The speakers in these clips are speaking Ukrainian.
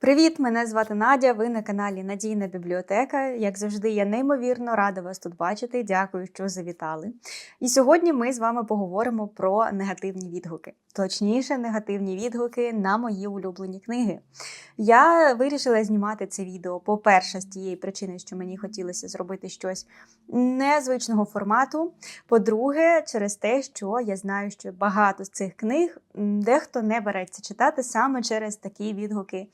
Привіт! Мене звати Надя. Ви на каналі Надійна бібліотека. Як завжди, я неймовірно рада вас тут бачити. Дякую, що завітали. І сьогодні ми з вами поговоримо про негативні відгуки, точніше, негативні відгуки на мої улюблені книги. Я вирішила знімати це відео, по-перше, з тієї причини, що мені хотілося зробити щось незвичного формату. По-друге, через те, що я знаю, що багато з цих книг дехто не береться читати саме через такі відгуки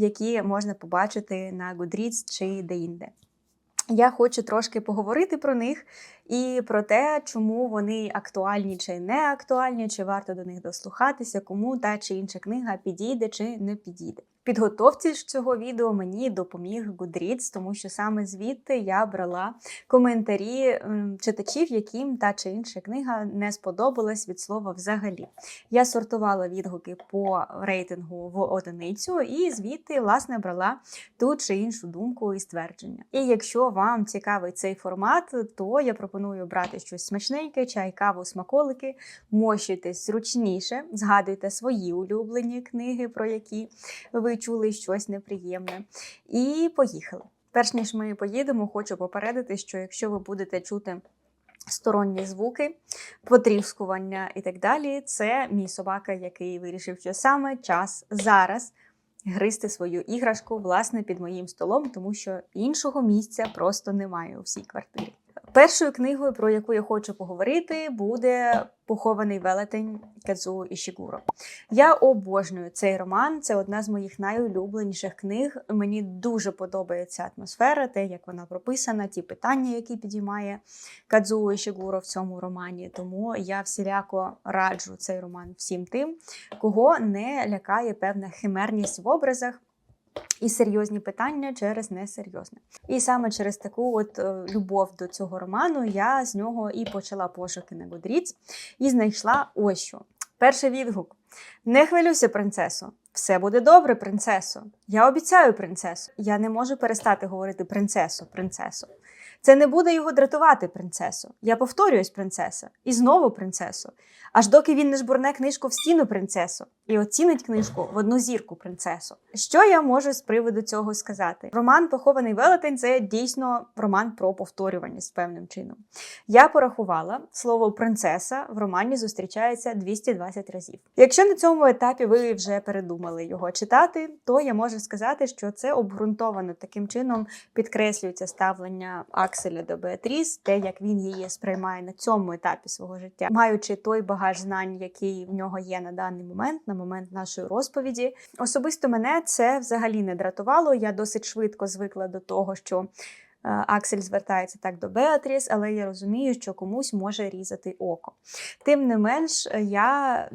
які можна побачити на Goodreads чи деінде. Я хочу трошки поговорити про них і про те, чому вони актуальні чи не актуальні, чи варто до них дослухатися, кому та чи інша книга підійде чи не підійде. Підготовці ж цього відео мені допоміг Goodreads, тому що саме звідти я брала коментарі читачів, яким та чи інша книга не сподобалась від слова взагалі. Я сортувала відгуки по рейтингу в одиницю і звідти власне брала ту чи іншу думку і ствердження. І якщо вам цікавий цей формат, то я пропоную брати щось смачненьке, чай, каву, смаколики, мощуйтесь зручніше, згадуйте свої улюблені книги, про які ви чули щось неприємне. І поїхали. Перш ніж ми поїдемо, хочу попередити, що якщо ви будете чути сторонні звуки, потріскування і так далі, це мій собака, який вирішив, що саме час зараз гризти свою іграшку власне під моїм столом, тому що іншого місця просто немає у всій квартирі. Першою книгою, про яку я хочу поговорити, буде Похований велетень Кадзу Ішігуро. Я обожнюю цей роман. Це одна з моїх найулюбленіших книг. Мені дуже подобається атмосфера, те, як вона прописана, ті питання, які підіймає Кадзу Ішігуро в цьому романі. Тому я всіляко раджу цей роман всім тим, кого не лякає певна химерність в образах. І серйозні питання через несерйозне. І саме через таку от е, любов до цього роману я з нього і почала пошуки на Goodreads і знайшла ось що. Перший відгук: Не хвилюйся, принцесо. Все буде добре, принцесо. Я обіцяю принцесу. Я не можу перестати говорити принцесо, принцесо. Це не буде його дратувати, принцесо. Я повторююсь, принцеса, і знову принцесо. Аж доки він не жбурне книжку в стіну принцесо і оцінить книжку в одну зірку принцесу. Що я можу з приводу цього сказати? Роман Похований велетень це дійсно роман про повторюваність певним чином. Я порахувала, слово принцеса в романі зустрічається 220 разів. Якщо на цьому етапі ви вже передумали його читати, то я можу сказати, що це обґрунтовано таким чином підкреслюється ставлення Акселя до Беатріс, те, як він її сприймає на цьому етапі свого життя, маючи той багаж знань, який в нього є на даний момент, на момент нашої розповіді. Особисто мене це взагалі не дратувало. Я досить швидко звикла до того, що. е, Аксель звертається так до Беатріс, але я розумію, що комусь може різати око. Тим не менш, я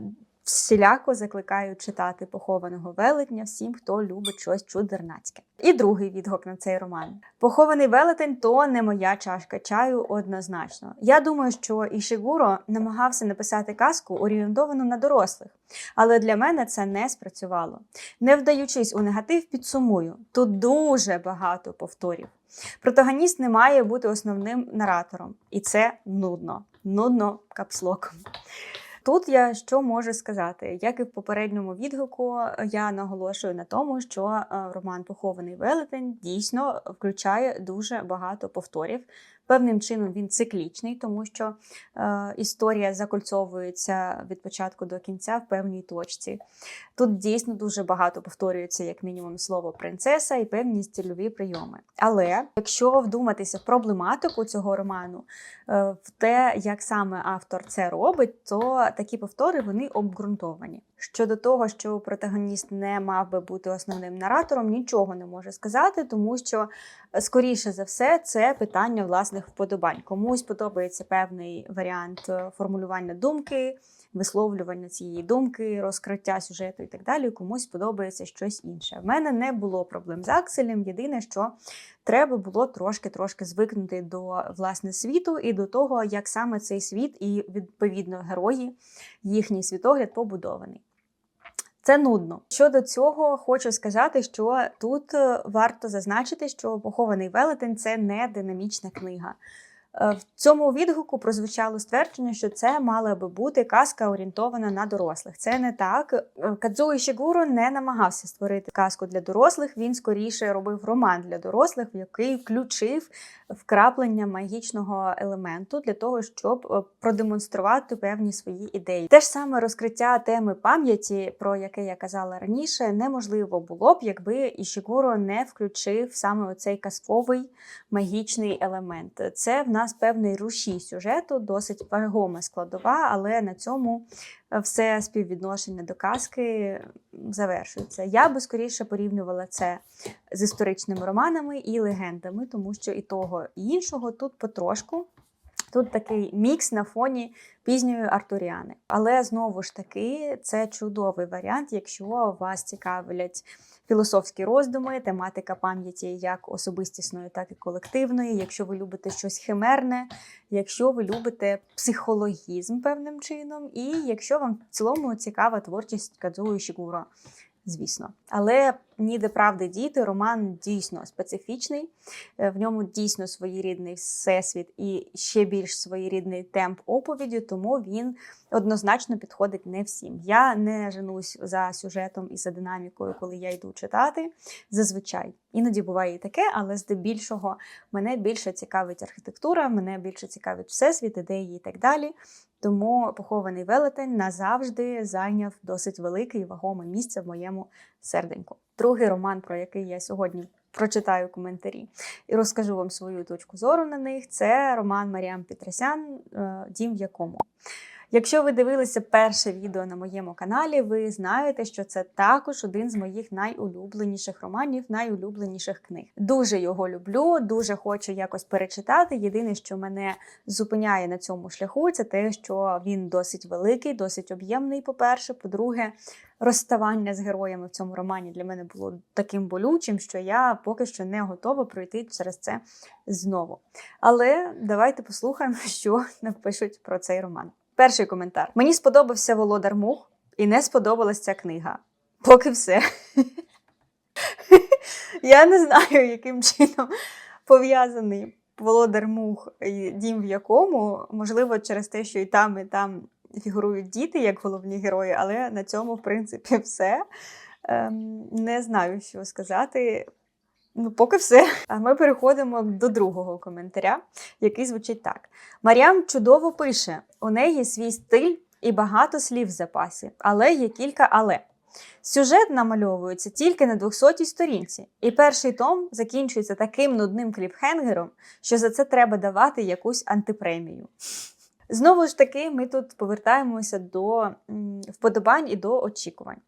всіляко закликаю читати похованого велетня всім, хто любить щось чудернацьке. І другий відгук на цей роман. Похований велетень то не моя чашка чаю однозначно. Я думаю, що Ішигуро намагався написати казку орієнтовану на дорослих, але для мене це не спрацювало. Не вдаючись у негатив, підсумую: тут дуже багато повторів. Протагоніст не має бути основним наратором, і це нудно. Нудно капслоком. Тут я що можу сказати? Як і в попередньому відгуку, я наголошую на тому, що е, роман Похований велетень дійсно включає дуже багато повторів. Певним чином він циклічний, тому що е, історія закольцовується від початку до кінця в певній точці. Тут дійсно дуже багато повторюється, як мінімум, слово принцеса і певні стильові прийоми. Але якщо вдуматися в проблематику цього роману, е, в те, як саме автор це робить, то такі повтори вони обґрунтовані. Щодо того, що протагоніст не мав би бути основним наратором, нічого не може сказати, тому що е, скоріше за все це питання власних вподобань. Комусь подобається певний варіант е, формулювання думки, висловлювання цієї думки, розкриття сюжету і так далі. Комусь подобається щось інше. В мене не було проблем з Акселем. Єдине, що треба було трошки-трошки звикнути до власне світу і до того, як саме цей світ і відповідно герої, їхній світогляд побудований. Це нудно. Щодо цього, хочу сказати, що тут е, варто зазначити, що похований велетень це не динамічна книга. Е, В цьому відгуку прозвучало ствердження, що це мала би бути казка орієнтована на дорослих. Це не так. Е, Кадзуо Ішігуро не намагався створити казку для дорослих. Він скоріше робив роман для дорослих, в який включив вкраплення магічного елементу для того, щоб е, продемонструвати певні свої ідеї. Те ж саме розкриття теми пам'яті, про яке я казала раніше, неможливо було б, якби Ішігуро не включив саме оцей казковий магічний елемент. Це в нас певний рушій сюжету, досить вагома складова, але на цьому е, все співвідношення до казки завершується. Я би скоріше порівнювала це з історичними романами і легендами, тому що і того, і іншого тут потрошку. Тут такий мікс на фоні пізньої артуріани. Але знову ж таки, це чудовий варіант, якщо вас цікавлять філософські роздуми, тематика пам'яті як особистісної, так і колективної. Якщо ви любите щось химерне, якщо ви любите психологізм певним чином, і якщо вам в цілому цікава творчість Кадзуї Шігура, Звісно, але ніде правди діти. Роман дійсно специфічний. Е, В ньому дійсно своєрідний всесвіт і ще більш своєрідний темп оповіді, тому він однозначно підходить не всім. Я не женусь за сюжетом і за динамікою, коли я йду читати. Зазвичай іноді буває і таке, але здебільшого мене більше цікавить архітектура, мене більше цікавить всесвіт, ідеї і так далі. Тому похований велетень назавжди зайняв досить велике і вагоме місце в моєму серденьку. Другий роман, про який я сьогодні прочитаю коментарі і розкажу вам свою точку зору на них, це роман Маріам Петросян е, Дім в якому. Якщо ви дивилися перше відео на моєму каналі, ви знаєте, що це також один з моїх найулюбленіших романів, найулюбленіших книг. Дуже його люблю, дуже хочу якось перечитати. Єдине, що мене зупиняє на цьому шляху, це те, що він досить великий, досить об'ємний. По-перше, по-друге, розставання з героями в цьому романі для мене було таким болючим, що я поки що не готова пройти через це знову. Але давайте послухаємо, що напишуть про цей роман. Перший коментар. Мені сподобався Володар Мух і не сподобалась ця книга. Поки все. Я не знаю, яким чином пов'язаний Володар Мух і дім в якому. Можливо, через те, що і там, і там фігурують діти як головні герої, але на цьому, в принципі, все. Ем, не знаю, що сказати. Ну, поки все. А ми переходимо до другого коментаря, який звучить так: Маріам чудово пише: у неї свій стиль і багато слів в запасі, але є кілька але. Сюжет намальовується тільки на 200-й сторінці, і перший том закінчується таким нудним кліпхенгером, що за це треба давати якусь антипремію. Знову ж таки, ми тут повертаємося до вподобань і до очікувань.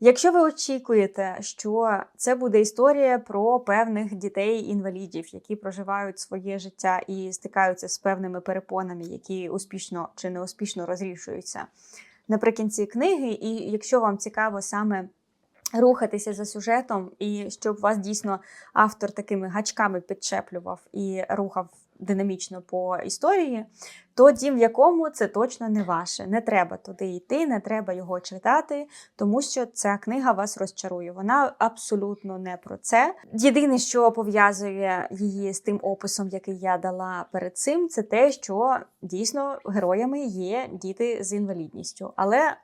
Якщо ви очікуєте, що це буде історія про певних дітей-інвалідів, які проживають своє життя і стикаються з певними перепонами, які успішно чи неуспішно розрішуються наприкінці книги, і якщо вам цікаво саме рухатися за сюжетом, і щоб вас дійсно автор такими гачками підчеплював і рухав динамічно по історії, то дім, в якому це точно не ваше. Не треба туди йти, не треба його читати, тому що ця книга вас розчарує. Вона абсолютно не про це. Єдине, що пов'язує її з тим описом, який я дала перед цим, це те, що дійсно героями є діти з інвалідністю. Але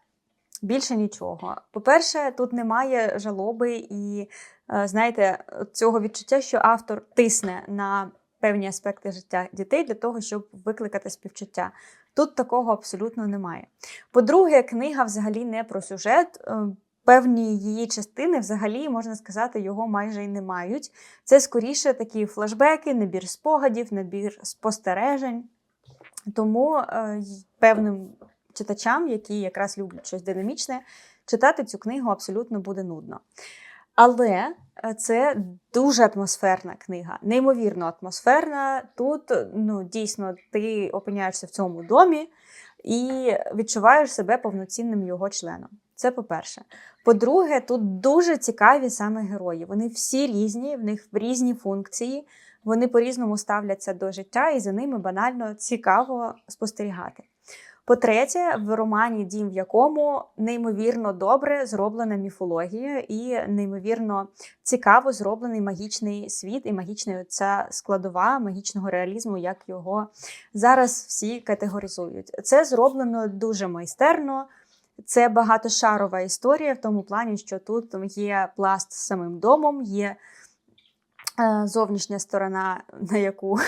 більше нічого. По-перше, тут немає жалоби і, е, знаєте, цього відчуття, що автор тисне на певні аспекти життя дітей для того, щоб викликати співчуття. Тут такого абсолютно немає. По-друге, книга взагалі не про сюжет. Е, Певні її частини, взагалі, можна сказати, його майже й не мають. Це скоріше такі флешбеки, набір спогадів, набір спостережень. Тому е, певним читачам, які якраз люблять щось динамічне, читати цю книгу абсолютно буде нудно. Але е, це дуже атмосферна книга, неймовірно атмосферна. Тут ну, дійсно ти опиняєшся в цьому домі і відчуваєш себе повноцінним його членом. Це по-перше. По-друге, тут дуже цікаві саме герої. Вони всі різні, в них різні функції, вони по-різному ставляться до життя, і за ними банально цікаво спостерігати. По-третє, в романі Дім, в якому неймовірно добре зроблена міфологія і неймовірно цікаво зроблений магічний світ і магічна ця складова магічного реалізму, як його зараз всі категоризують. Це зроблено дуже майстерно. Це багатошарова історія в тому плані, що тут є пласт з самим домом, є е, зовнішня сторона, на яку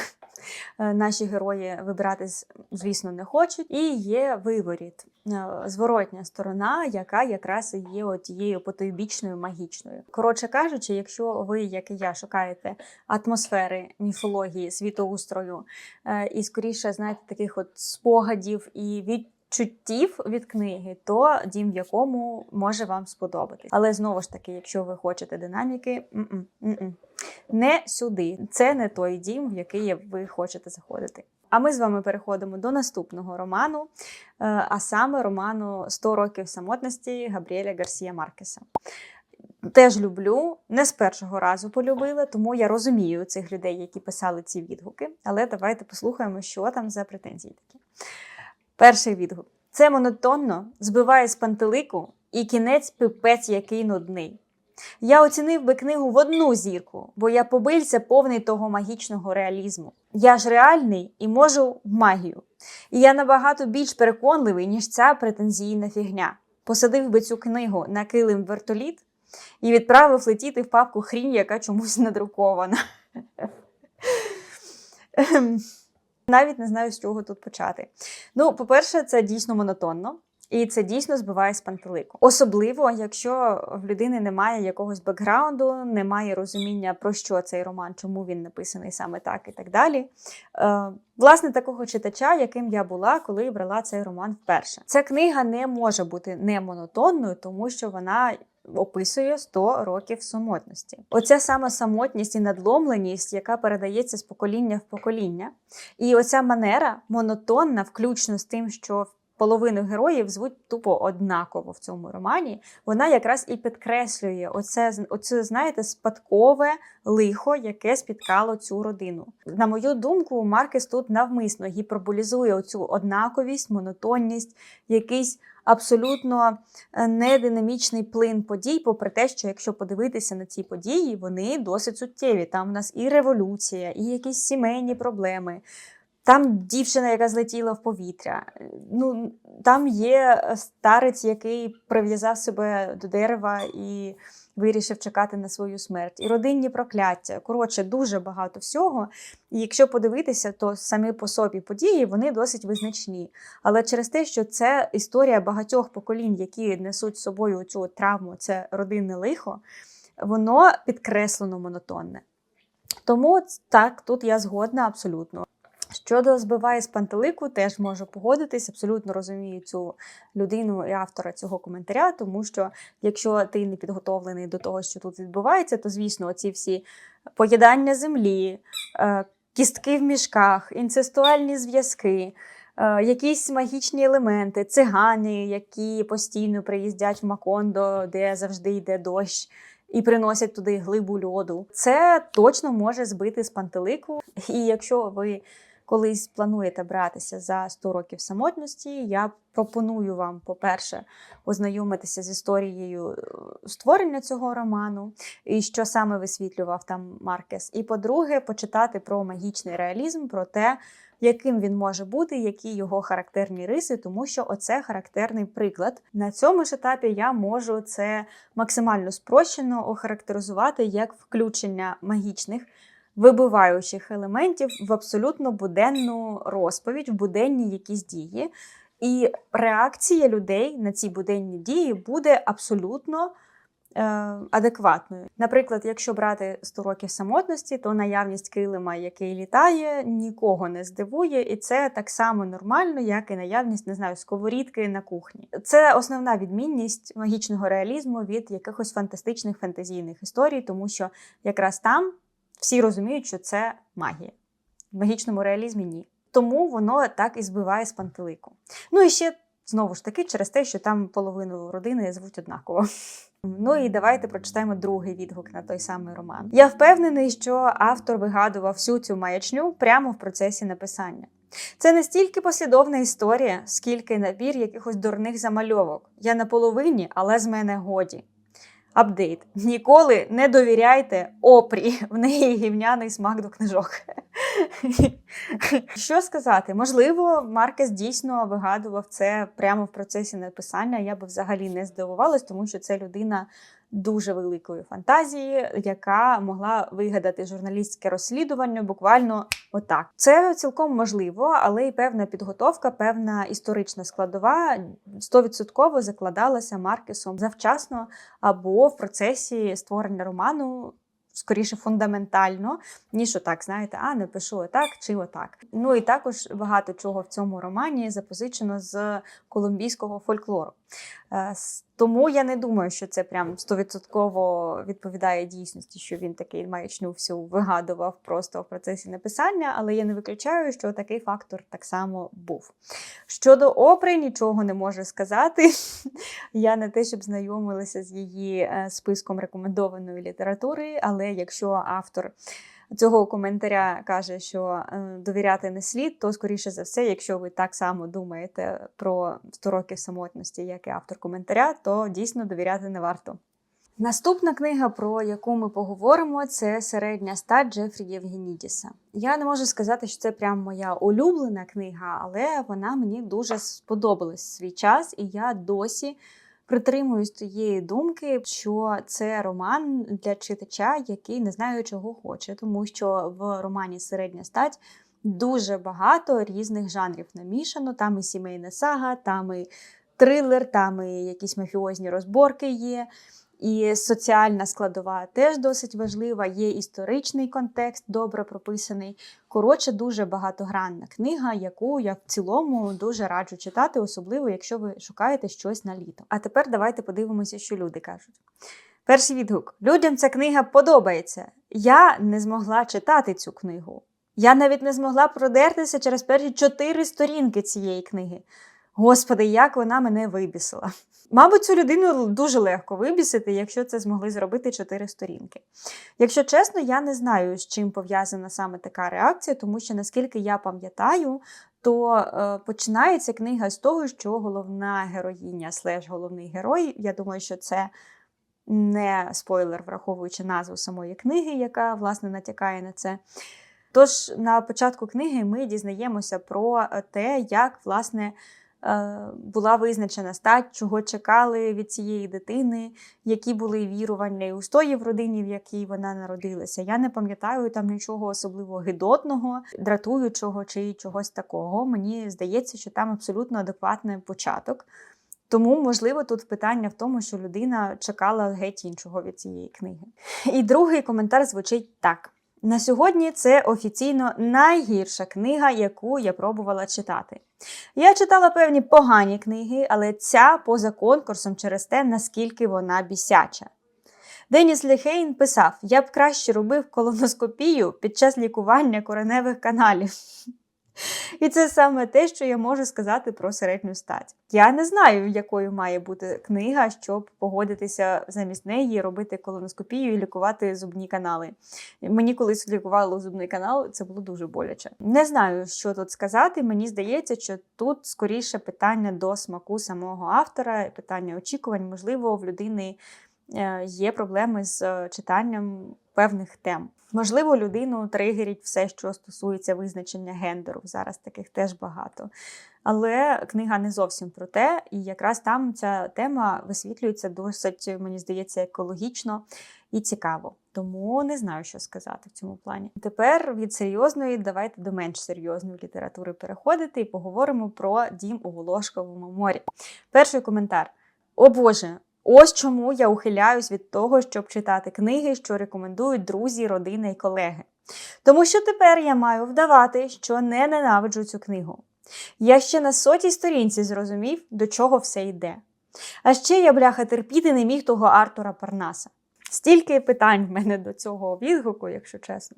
наші герої вибиратись, звісно, не хочуть, і є виворіт, е, зворотня сторона, яка якраз і є тією потойбічною магічною. Коротше кажучи, якщо ви, як і я, шукаєте атмосфери міфології, світоустрою е, і скоріше знаєте таких от спогадів і від чуттів від книги, то дім в якому може вам сподобатись. Але знову ж таки, якщо ви хочете динаміки, м-м, м-м. Не сюди. Це не той дім, в який ви хочете заходити. А ми з вами переходимо до наступного роману, е, а саме роману «100 років самотності Габріеля Гарсія Маркеса. Теж люблю, не з першого разу полюбила, тому я розумію цих людей, які писали ці відгуки. Але давайте послухаємо, що там за претензії такі. Перший відгук. Це монотонно, збиває з пантелику і кінець пипець який нудний. Я оцінив би книгу в одну зірку, бо я побився повний того магічного реалізму. Я ж реальний і можу в магію. І я набагато більш переконливий, ніж ця претензійна фігня. Посадив би цю книгу на килим вертоліт і відправив летіти в папку хрінь, яка чомусь надрукована. Навіть не знаю, з чого тут почати. Ну, по-перше, це дійсно монотонно. І це дійсно збиває з пантелику. Особливо, якщо в людини немає якогось бекграунду, немає розуміння, про що цей роман, чому він написаний саме так і так далі. Е, Власне, такого читача, яким я була, коли брала цей роман вперше. Ця книга не може бути не монотонною, тому що вона описує 100 років самотності. Оця саме самотність і надломленість, яка передається з покоління в покоління. І оця манера монотонна, включно з тим, що половину героїв звуть тупо однаково в цьому романі. Вона якраз і підкреслює оце, оце знаєте, спадкове лихо, яке спіткало цю родину. На мою думку, Маркес тут навмисно гіперболізує оцю однаковість, монотонність, якийсь абсолютно е, нединамічний плин подій, попри те, що якщо подивитися на ці події, вони досить суттєві. Там в нас і революція, і якісь сімейні проблеми. Там дівчина, яка злетіла в повітря. Ну, Там є старець, який прив'язав себе до дерева і вирішив чекати на свою смерть. І родинні прокляття. Коротше, дуже багато всього. І якщо подивитися, то самі по собі події вони досить визначні. Але через те, що це історія багатьох поколінь, які несуть з собою цю травму, це родинне лихо, воно підкреслено монотонне. Тому так, тут я згодна абсолютно. Щодо збиває з пантелику, теж можу погодитись, абсолютно розумію цю людину і автора цього коментаря, тому що якщо ти не підготовлений до того, що тут відбувається, то звісно, ці всі поїдання землі, е, кістки в мішках, інцестуальні зв'язки. Е, якісь магічні елементи, цигани, які постійно приїздять в Макондо, де завжди йде дощ, і приносять туди глибу льоду. Це точно може збити з пантелику. І якщо ви колись плануєте братися за 100 років самотності, я пропоную вам, по-перше, ознайомитися з історією е, створення цього роману, і що саме висвітлював там Маркес. І по-друге, почитати про магічний реалізм, про те, яким він може бути, які його характерні риси, тому що оце характерний приклад. На цьому ж етапі я можу це максимально спрощено охарактеризувати як включення магічних вибиваючих елементів в абсолютно буденну розповідь, в буденні якісь дії. І реакція людей на ці буденні дії буде абсолютно е, адекватною. Наприклад, якщо брати 100 років самотності, то наявність килима, який літає, нікого не здивує, і це так само нормально, як і наявність, не знаю, сковорідки на кухні. Це основна відмінність магічного реалізму від якихось фантастичних фантазійних історій, тому що якраз там всі розуміють, що це магія. В магічному реалізмі ні. Тому воно так і збиває з пантелику. Ну і ще знову ж таки, через те, що там половину родини звуть однаково. Ну і давайте прочитаємо другий відгук на той самий роман. Я впевнений, що автор вигадував всю цю маячню прямо в процесі написання. Це не стільки послідовна історія, скільки набір якихось дурних замальовок. Я на половині, але з мене годі. Апдейт. Ніколи не довіряйте опрі. В неї гівняний смак до книжок. Що сказати? Можливо, Маркес дійсно вигадував це прямо в процесі написання. Я би взагалі не здивувалась, тому що це людина дуже великої фантазії, яка могла вигадати журналістське розслідування буквально отак. Це цілком можливо, але й певна підготовка, певна історична складова стовідсотково закладалася Маркесом завчасно або в процесі створення роману. Скоріше фундаментально, ніж отак, знаєте, а напишу отак чи отак. Ну і також багато чого в цьому романі запозичено з колумбійського фольклору. Е, Тому я не думаю, що це прям стовідсотково відповідає дійсності, що він такий маячню всю вигадував просто в процесі написання, але я не виключаю, що такий фактор так само був. Щодо опри, нічого не можу сказати. Я не те, щоб знайомилася з її е, списком рекомендованої літератури, але якщо автор цього коментаря каже, що е, довіряти не слід, то скоріше за все, якщо ви так само думаєте про 100 років самотності, як і автор коментаря, то дійсно довіряти не варто. Наступна книга, про яку ми поговоримо, це середня стать Джефрі Євгенідіса. Я не можу сказати, що це прям моя улюблена книга, але вона мені дуже сподобалась в свій час, і я досі притримуюсь тієї думки, що це роман для читача, який не знає, чого хоче, тому що в романі Середня стать дуже багато різних жанрів намішано. Там і сімейна сага, там і трилер, там і якісь мафіозні розборки є. І соціальна складова теж досить важлива, є історичний контекст, добре прописаний. Коротше, дуже багатогранна книга, яку я в цілому дуже раджу читати, особливо якщо ви шукаєте щось на літо. А тепер давайте подивимося, що люди кажуть. Перший відгук: людям ця книга подобається. Я не змогла читати цю книгу. Я навіть не змогла продертися через перші чотири сторінки цієї книги. Господи, як вона мене вибісила. Мабуть, цю людину дуже легко вибісити, якщо це змогли зробити чотири сторінки. Якщо чесно, я не знаю, з чим пов'язана саме така реакція, тому що наскільки я пам'ятаю, то е, починається книга з того, що головна героїня слеш головний герой. Я думаю, що це не спойлер, враховуючи назву самої книги, яка власне натякає на це. Тож на початку книги ми дізнаємося про те, як власне була визначена стать, чого чекали від цієї дитини, які були вірування і устої в родині, в якій вона народилася. Я не пам'ятаю там нічого особливо гидотного, дратуючого чи чогось такого. Мені здається, що там абсолютно адекватний початок. Тому, можливо, тут питання в тому, що людина чекала геть іншого від цієї книги. І другий коментар звучить так. На сьогодні це офіційно найгірша книга, яку я пробувала читати. Я читала певні погані книги, але ця поза конкурсом через те, наскільки вона бісяча. Деніс Ліхейн писав: Я б краще робив колоноскопію під час лікування кореневих каналів. І це саме те, що я можу сказати про середню стать. Я не знаю, якою має бути книга, щоб погодитися замість неї, робити колоноскопію і лікувати зубні канали. Мені колись лікували зубний канал, це було дуже боляче. Не знаю, що тут сказати. Мені здається, що тут скоріше питання до смаку самого автора, питання очікувань, можливо, в людини е, є проблеми з е, читанням певних тем. Можливо, людину тригерить все, що стосується визначення гендеру. Зараз таких теж багато. Але книга не зовсім про те, і якраз там ця тема висвітлюється досить, мені здається, екологічно і цікаво. Тому не знаю, що сказати в цьому плані. Тепер від серйозної давайте до менш серйозної літератури переходити і поговоримо про дім у Волошковому морі. Перший коментар: О Боже! Ось чому я ухиляюсь від того, щоб читати книги, що рекомендують друзі, родина і колеги. Тому що тепер я маю вдавати, що не ненавиджу цю книгу. Я ще на сотій сторінці зрозумів, до чого все йде. А ще я, бляха, терпіти не міг того Артура Парнаса. Стільки питань в мене до цього відгуку, якщо чесно.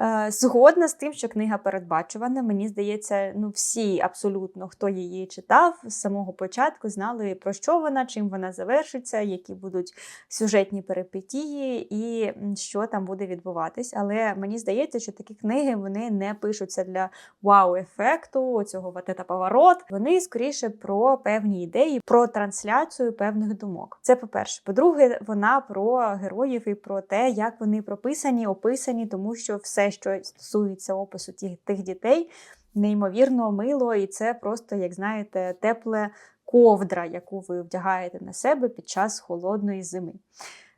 Е, Згодна з тим, що книга передбачувана. Мені здається, ну всі абсолютно, хто її читав з самого початку, знали про що вона, чим вона завершиться, які будуть сюжетні перипетії і що там буде відбуватись. Але мені здається, що такі книги вони не пишуться для вау-ефекту, цього вот это поворот. Вони скоріше про певні ідеї, про трансляцію певних думок. Це по-перше. По-друге, вона про героїв і про те, як вони прописані, описані, тому що все, що стосується опису тих, тих дітей, неймовірно мило, і це просто, як знаєте, тепле ковдра, яку ви вдягаєте на себе під час холодної зими.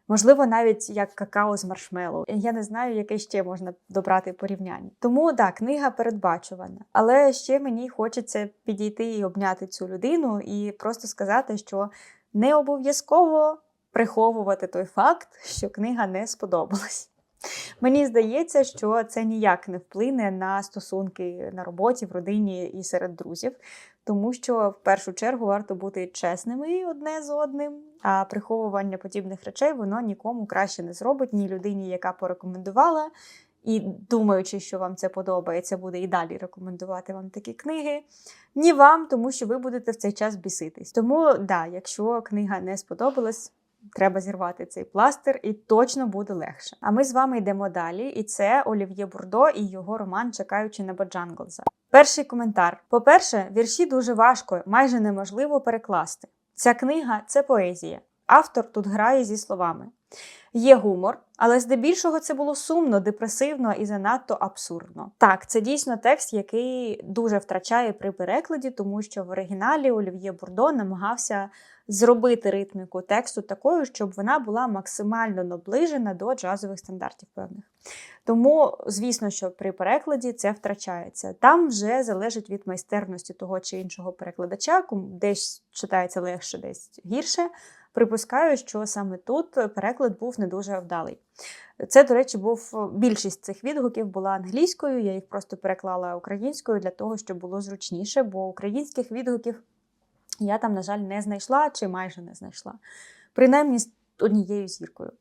Можливо, навіть як какао з маршмеллоу. Я не знаю, яке ще можна добрати порівняння. Тому так, книга передбачувана. Але ще мені хочеться підійти і обняти цю людину і просто сказати, що не обов'язково приховувати той факт, що книга не сподобалась. Мені здається, що це ніяк не вплине на стосунки на роботі, в родині і серед друзів, тому що в першу чергу варто бути чесними одне з одним, а приховування подібних речей воно нікому краще не зробить, ні людині, яка порекомендувала, і думаючи, що вам це подобається, буде і далі рекомендувати вам такі книги. Ні вам, тому що ви будете в цей час біситись. Тому, да, якщо книга не сподобалась, Треба зірвати цей пластир, і точно буде легше. А ми з вами йдемо далі, і це Олів'є Бурдо і його роман Чекаючи на Боджанглза. Перший коментар: по-перше, вірші дуже важко, майже неможливо перекласти. Ця книга це поезія. Автор тут грає зі словами. Є гумор, але здебільшого це було сумно, депресивно і занадто абсурдно. Так, це дійсно текст, який дуже втрачає при перекладі, тому що в оригіналі Олів'є Бурдо намагався зробити ритміку тексту такою, щоб вона була максимально наближена до джазових стандартів певних. Тому, звісно, що при перекладі це втрачається. Там вже залежить від майстерності того чи іншого перекладача, десь читається легше, десь гірше. Припускаю, що саме тут переклад був не дуже вдалий. Це, до речі, був більшість цих відгуків була англійською, я їх просто переклала українською для того, щоб було зручніше, бо українських відгуків я там, на жаль, не знайшла чи майже не знайшла. Принаймні з однією зіркою.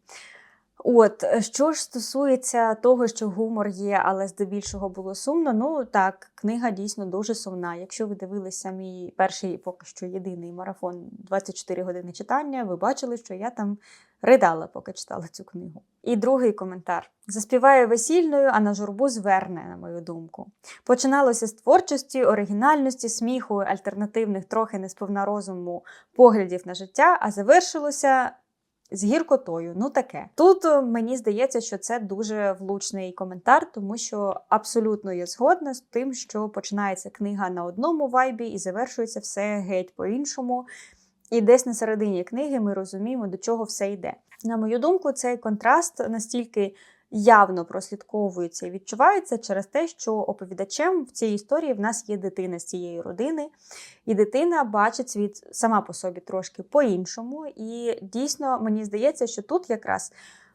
От, що ж стосується того, що гумор є, але здебільшого було сумно, ну так, книга дійсно дуже сумна. Якщо ви дивилися мій перший поки що єдиний марафон 24 години читання, ви бачили, що я там ридала, поки читала цю книгу. І другий коментар: заспіває весільною, а на журбу зверне, на мою думку. Починалося з творчості, оригінальності, сміху, альтернативних, трохи несповна розуму поглядів на життя, а завершилося. З гіркотою, ну таке. Тут е, мені здається, що це дуже влучний коментар, тому що абсолютно я згодна з тим, що починається книга на одному вайбі і завершується все геть по-іншому. І десь на середині книги ми розуміємо, до чого все йде. На мою думку, цей контраст настільки явно прослідковується і відчувається через те, що оповідачем в цій історії в нас є дитина з цієї родини, і дитина бачить світ сама по собі трошки по-іншому. І дійсно мені здається, що тут якраз.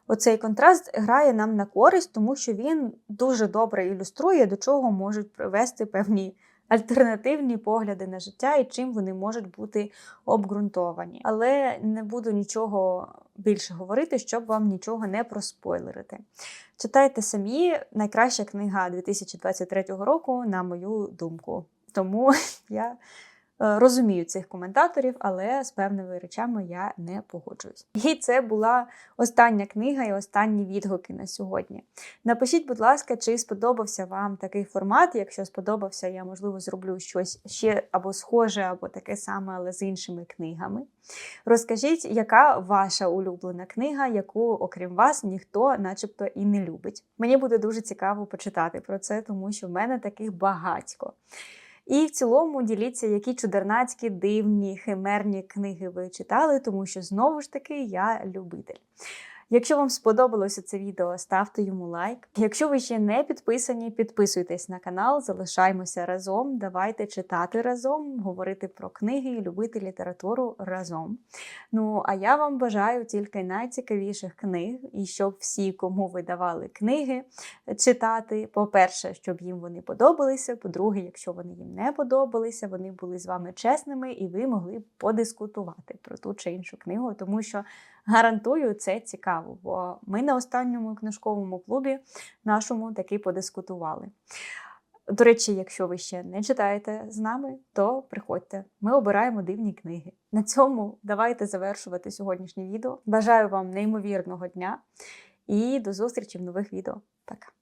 Оцей контраст грає нам на користь, тому що він дуже добре ілюструє, до чого можуть привести певні альтернативні погляди на життя і чим вони можуть бути обґрунтовані. Але не буду нічого більше говорити, щоб вам нічого не проспойлерити. Читайте самі найкраща книга 2023 року, на мою думку. Тому я розумію цих коментаторів, але з певними речами я не погоджуюсь. І це була остання книга і останні відгуки на сьогодні. Напишіть, будь ласка, чи сподобався вам такий формат. Якщо сподобався, я, можливо, зроблю щось ще або схоже, або таке саме, але з іншими книгами. Розкажіть, яка ваша улюблена книга, яку, окрім вас, ніхто начебто і не любить. Мені буде дуже цікаво почитати про це, тому що в мене таких багатько. І в цілому діліться, які чудернацькі, дивні, химерні книги ви читали, тому що знову ж таки я любитель. Якщо вам сподобалося це відео, ставте йому лайк. Якщо ви ще не підписані, підписуйтесь на канал, залишаймося разом. Давайте читати разом, говорити про книги любити літературу разом. Ну, а я вам бажаю тільки найцікавіших книг, і щоб всі, кому ви давали книги читати, по-перше, щоб їм вони подобалися. По-друге, якщо вони їм не подобалися, вони були з вами чесними і ви могли подискутувати про ту чи іншу книгу, тому що Гарантую, це цікаво, бо ми на останньому книжковому клубі нашому таки подискутували. До речі, якщо ви ще не читаєте з нами, то приходьте. Ми обираємо дивні книги. На цьому давайте завершувати сьогоднішнє відео. Бажаю вам неймовірного дня і до зустрічі в нових відео. Пока!